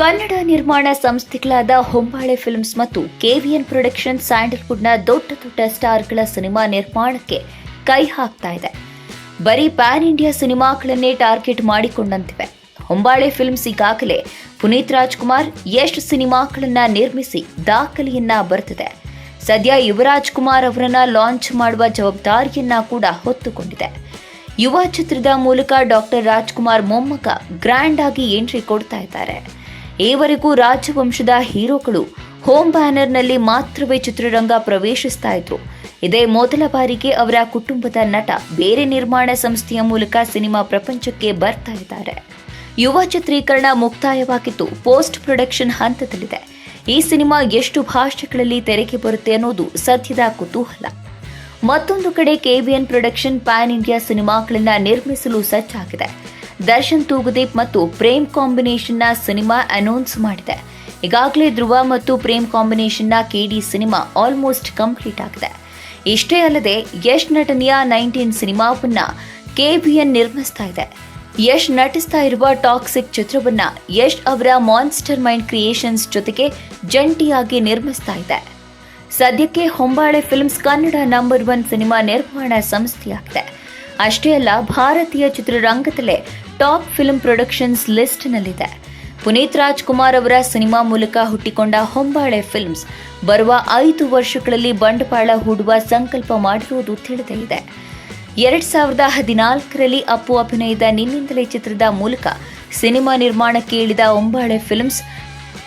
ಕನ್ನಡ ನಿರ್ಮಾಣ ಸಂಸ್ಥೆಗಳಾದ ಹೊಂಬಾಳೆ ಫಿಲ್ಮ್ಸ್ ಮತ್ತು ಕೆವಿಎನ್ ಪ್ರೊಡಕ್ಷನ್ ಸ್ಯಾಂಡಲ್ವುಡ್ನ ದೊಡ್ಡ ದೊಡ್ಡ ಸ್ಟಾರ್ಗಳ ಸಿನಿಮಾ ನಿರ್ಮಾಣಕ್ಕೆ ಕೈ ಹಾಕ್ತಾ ಇದೆ. ಬರೀ ಪ್ಯಾನ್ ಇಂಡಿಯಾ ಸಿನಿಮಾಗಳನ್ನೇ ಟಾರ್ಗೆಟ್ ಮಾಡಿಕೊಂಡಂತಿವೆ. ಹೊಂಬಾಳೆ ಫಿಲ್ಮ್ಸ್ ಈಗಾಗಲೇ ಪುನೀತ್ ರಾಜ್ಕುಮಾರ್ ಯಶ್ ಸಿನಿಮಾಗಳನ್ನ ನಿರ್ಮಿಸಿ ದಾಖಲೆಯನ್ನ ಬರೆದಿದೆ. ಸದ್ಯ ಯುವರಾಜ್ ಕುಮಾರ್ ಅವರನ್ನ ಲಾಂಚ್ ಮಾಡುವ ಜವಾಬ್ದಾರಿಯನ್ನ ಕೂಡ ಹೊತ್ತುಕೊಂಡಿದೆ. ಯುವ ಚಿತ್ರದ ಮೂಲಕ ಡಾಕ್ಟರ್ ರಾಜ್ಕುಮಾರ್ ಮೊಮ್ಮಗ ಗ್ರ್ಯಾಂಡ್ ಆಗಿ ಎಂಟ್ರಿ ಕೊಡ್ತಾ ಇದ್ದಾರೆ. ಈವರೆಗೂ ರಾಜವಂಶದ ಹೀರೋಗಳು ಹೋಮ್ ಬ್ಯಾನರ್ನಲ್ಲಿ ಮಾತ್ರವೇ ಚಿತ್ರರಂಗ ಪ್ರವೇಶಿಸ್ತಾ ಇದ್ರು. ಇದೇ ಮೊದಲ ಬಾರಿಗೆ ಅವರ ಕುಟುಂಬದ ನಟ ಬೇರೆ ನಿರ್ಮಾಣ ಸಂಸ್ಥೆಯ ಮೂಲಕ ಸಿನಿಮಾ ಪ್ರಪಂಚಕ್ಕೆ ಬರ್ತಾ ಇದ್ದಾರೆ. ಯುವ ಚಿತ್ರೀಕರಣ ಮುಕ್ತಾಯವಾಗಿದ್ದು ಪೋಸ್ಟ್ ಪ್ರೊಡಕ್ಷನ್ ಹಂತದಲ್ಲಿದೆ. ಈ ಸಿನಿಮಾ ಎಷ್ಟು ಭಾಷೆಗಳಲ್ಲಿ ತೆರೆಗೆ ಬರುತ್ತೆ ಅನ್ನೋದು ಸದ್ಯದ ಕುತೂಹಲ. ಮತ್ತೊಂದು ಕಡೆ ಕೆವಿಎನ್ ಪ್ರೊಡಕ್ಷನ್ ಪ್ಯಾನ್ ಇಂಡಿಯಾ ಸಿನಿಮಾಗಳನ್ನ ನಿರ್ಮಿಸಲು ಸಜ್ಜಾಗಿದೆ. ದರ್ಶನ್ ತೂಗುದೀಪ್ ಮತ್ತು ಪ್ರೇಮ್ ಕಾಂಬಿನೇಷನ್ನ ಸಿನಿಮಾ ಅನೌನ್ಸ್ ಮಾಡಿದೆ. ಈಗಾಗಲೇ ಧ್ರುವ ಮತ್ತು ಪ್ರೇಮ್ ಕಾಂಬಿನೇಷನ್ನ ಕೆಡಿ ಸಿನಿಮಾ ಆಲ್ಮೋಸ್ಟ್ ಕಂಪ್ಲೀಟ್ ಆಗಿದೆ. ಇಷ್ಟೇ ಅಲ್ಲದೆ ಯಶ್ ನಟನೆಯ ನೈನ್ಟೀನ್ ಸಿನಿಮಾವನ್ನ ಕೆಬಿಎನ್ ನಿರ್ಮಿಸ್ತಾ ಇದೆ. ಯಶ್ ನಟಿಸ್ತಾ ಇರುವ ಟಾಕ್ಸಿಕ್ ಚಿತ್ರವನ್ನ ಯಶ್ ಅವರ ಮಾನ್ಸ್ಟರ್ ಮೈಂಡ್ ಕ್ರಿಯೇಷನ್ಸ್ ಜೊತೆಗೆ ಜಂಟಿಯಾಗಿ ನಿರ್ಮಿಸ್ತಾ ಇದೆ. ಸದ್ಯಕ್ಕೆ Hombale films Kannada number one cinema ನಿರ್ಮಾಣ ಸಂಸ್ಥೆಯಾಗಿದೆ. ಅಷ್ಟೇ ಅಲ್ಲ, ಭಾರತೀಯ ಚಿತ್ರರಂಗದಲ್ಲೇ ಟಾಪ್ ಫಿಲ್ಮ್ ಪ್ರೊಡಕ್ಷನ್ಸ್ ಲಿಸ್ಟ್ನಲ್ಲಿದೆ. ಪುನೀತ್ ರಾಜ್ಕುಮಾರ್ ಅವರ ಸಿನಿಮಾ ಮೂಲಕ ಹುಟ್ಟಿಕೊಂಡ ಹೊಂಬಾಳೆ ಫಿಲ್ಮ್ಸ್ ಬರುವ ಐದು ವರ್ಷಗಳಲ್ಲಿ ಬಂಡವಾಳ ಹೂಡುವ ಸಂಕಲ್ಪ ಮಾಡಿರುವುದು ತಿಳಿದೇ ಇದೆ ಎರಡ್ ಸಾವಿರದ ಹದಿನಾಲ್ಕರಲ್ಲಿ ಅಪ್ಪು ಅಭಿನಯದ ನಿನ್ನಿಂದಲೇ ಚಿತ್ರದ ಮೂಲಕ ಸಿನಿಮಾ ನಿರ್ಮಾಣಕ್ಕೆ ಇಳಿದ ಒಂಬಾಳೆ ಫಿಲ್ಮ್ಸ್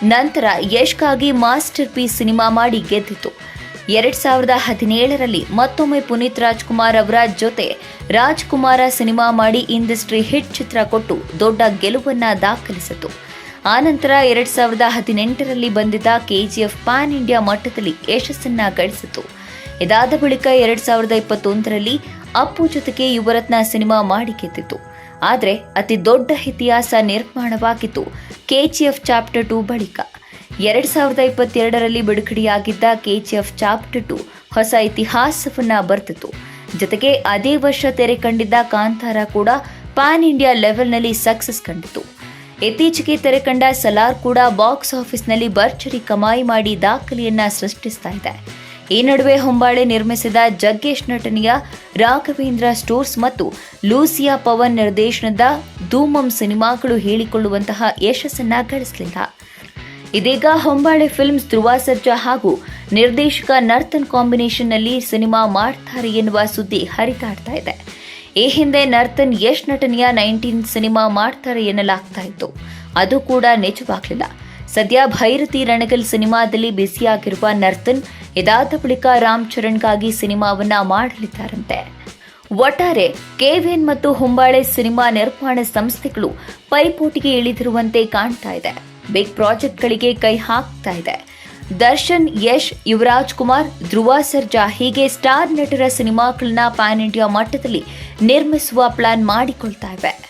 ನಂತರ ಯಶ್ಗಾಗಿ ಮಾಸ್ಟರ್ ಪೀಸ್ ಸಿನಿಮಾ ಮಾಡಿ ಗೆದ್ದಿತು. ಎರಡ್ ಸಾವಿರದ ಹದಿನೇಳರಲ್ಲಿ ಮತ್ತೊಮ್ಮೆ ಪುನೀತ್ ರಾಜ್ಕುಮಾರ್ ಅವರ ಜೊತೆ ರಾಜ್ಕುಮಾರ ಸಿನಿಮಾ ಮಾಡಿ ಇಂಡಸ್ಟ್ರಿ ಹಿಟ್ ಚಿತ್ರ ಕೊಟ್ಟು ದೊಡ್ಡ ಗೆಲುವನ್ನ ದಾಖಲಿಸಿತು. ಆನಂತರ ಎರಡ್ ಸಾವಿರದ ಹದಿನೆಂಟರಲ್ಲಿ ಬಂದಿದ್ದ ಕೆಜಿಎಫ್ ಪ್ಯಾನ್ ಇಂಡಿಯಾ ಮಟ್ಟದಲ್ಲಿ ಯಶಸ್ಸನ್ನ ಗಳಿಸಿತು. ಇದಾದ ಬಳಿಕ ಎರಡ್ ಸಾವಿರದ ಇಪ್ಪತ್ತೊಂದರಲ್ಲಿ ಅಪ್ಪು ಜೊತೆಗೆ ಯುವರತ್ನ ಸಿನಿಮಾ ಮಾಡಿ ಗೆದ್ದಿತು. ಆದರೆ ಅತಿ ದೊಡ್ಡ ಇತಿಹಾಸ ನಿರ್ಮಾಣವಾಗಿತ್ತು ಕೆಜಿಎಫ್ ಚಾಪ್ಟರ್ ಟು ಬಳಿಕ. ಎರಡ್ ಸಾವಿರದ ಇಪ್ಪತ್ತೆರಡರಲ್ಲಿ ಬಿಡುಗಡೆಯಾಗಿದ್ದ ಕೆಜಿಎಫ್ ಚಾಪ್ಟರ್ ಟು ಹೊಸ ಇತಿಹಾಸವನ್ನ ಬರ್ತಿತ್ತು ಜೊತೆಗೆ ಅದೇ ವರ್ಷ ತೆರೆ ಕಂಡಿದ್ದ ಕಾಂತಾರ ಕೂಡ ಪ್ಯಾನ್ ಇಂಡಿಯಾ ಲೆವೆಲ್ನಲ್ಲಿ ಸಕ್ಸಸ್ ಕಂಡಿತು. ಇತ್ತೀಚೆಗೆ ತೆರೆ ಕಂಡ ಸಲಾರ್ ಕೂಡ ಬಾಕ್ಸ್ ಆಫೀಸ್ನಲ್ಲಿ ಭರ್ಜರಿ ಕಮಾಯಿ ಮಾಡಿ ದಾಖಲೆಯನ್ನ ಸೃಷ್ಟಿಸ್ತಾ ಇದೆ. ಈ ನಡುವೆ ಹೊಂಬಾಳೆ ನಿರ್ಮಿಸಿದ ಜಗ್ಗೇಶ್ ನಟನೆಯ ರಾಘವೇಂದ್ರ ಸ್ಟೋರ್ಸ್ ಮತ್ತು ಲೂಸಿಯಾ ಪವನ್ ನಿರ್ದೇಶನದ ಧೂಮಂ ಸಿನಿಮಾಗಳು ಹೇಳಿಕೊಳ್ಳುವಂತಹ ಯಶಸ್ಸನ್ನ ಗಳಿಸಲಿಲ್ಲ. ಇದೀಗ ಹೊಂಬಾಳೆ ಫಿಲ್ಮ್ಸ್ ಧ್ರುವ ಸರ್ಜಾ ಹಾಗೂ ನಿರ್ದೇಶಕ ನರ್ತನ್ ಕಾಂಬಿನೇಷನ್ನಲ್ಲಿ ಸಿನಿಮಾ ಮಾಡ್ತಾರೆ ಎನ್ನುವ ಸುದ್ದಿ ಹರಿದಾಡ್ತಾ ಇದೆ. ಈ ಹಿಂದೆ ನರ್ತನ್ ಯಶ್ ನಟನೆಯ ನೈನ್ಟೀನ್ ಸಿನಿಮಾ ಮಾಡ್ತಾರೆ ಎನ್ನಲಾಗ್ತಾ ಇತ್ತು. ಅದು ಕೂಡ ನಿಜವಾಗ್ಲಿಲ್ಲ. ಸದ್ಯ ಭೈರತಿ ರಣಗಲ್ ಸಿನಿಮಾದಲ್ಲಿ ಬ್ಯುಸಿಯಾಗಿರುವ ನರ್ತನ್ ಇದಾದ ಬಳಿಕ ರಾಮ್ ಚರಣ್ಗಾಗಿ ಸಿನಿಮಾವನ್ನ ಮಾಡಲಿದ್ದಾರಂತೆ. ಒಟ್ಟಾರೆ ಕೆವಿನ್ ಮತ್ತು ಹೊಂಬಾಳೆ ಸಿನಿಮಾ ನಿರ್ಮಾಣ ಸಂಸ್ಥೆಗಳು ಪೈಪೋಟಿಗೆ ಇಳಿದಿರುವಂತೆ ಕಾಣ್ತಾ ಇದೆ. ಬಿಗ್ ಪ್ರಾಜೆಕ್ಟ್ಗಳಿಗೆ ಕೈ ಹಾಕ್ತಾ ಇದೆ. ದರ್ಶನ್, ಯಶ್, ಯುವರಾಜ್ ಕುಮಾರ್, ಧ್ರುವ ಸರ್ಜಾ ಹೀಗೆ ಸ್ಟಾರ್ ನಟರ ಸಿನಿಮಾಗಳನ್ನ ಪ್ಯಾನ್ ಇಂಡಿಯಾ ಮಟ್ಟದಲ್ಲಿ ನಿರ್ಮಿಸುವ ಪ್ಲಾನ್ ಮಾಡಿಕೊಳ್ತಾ ಇವೆ.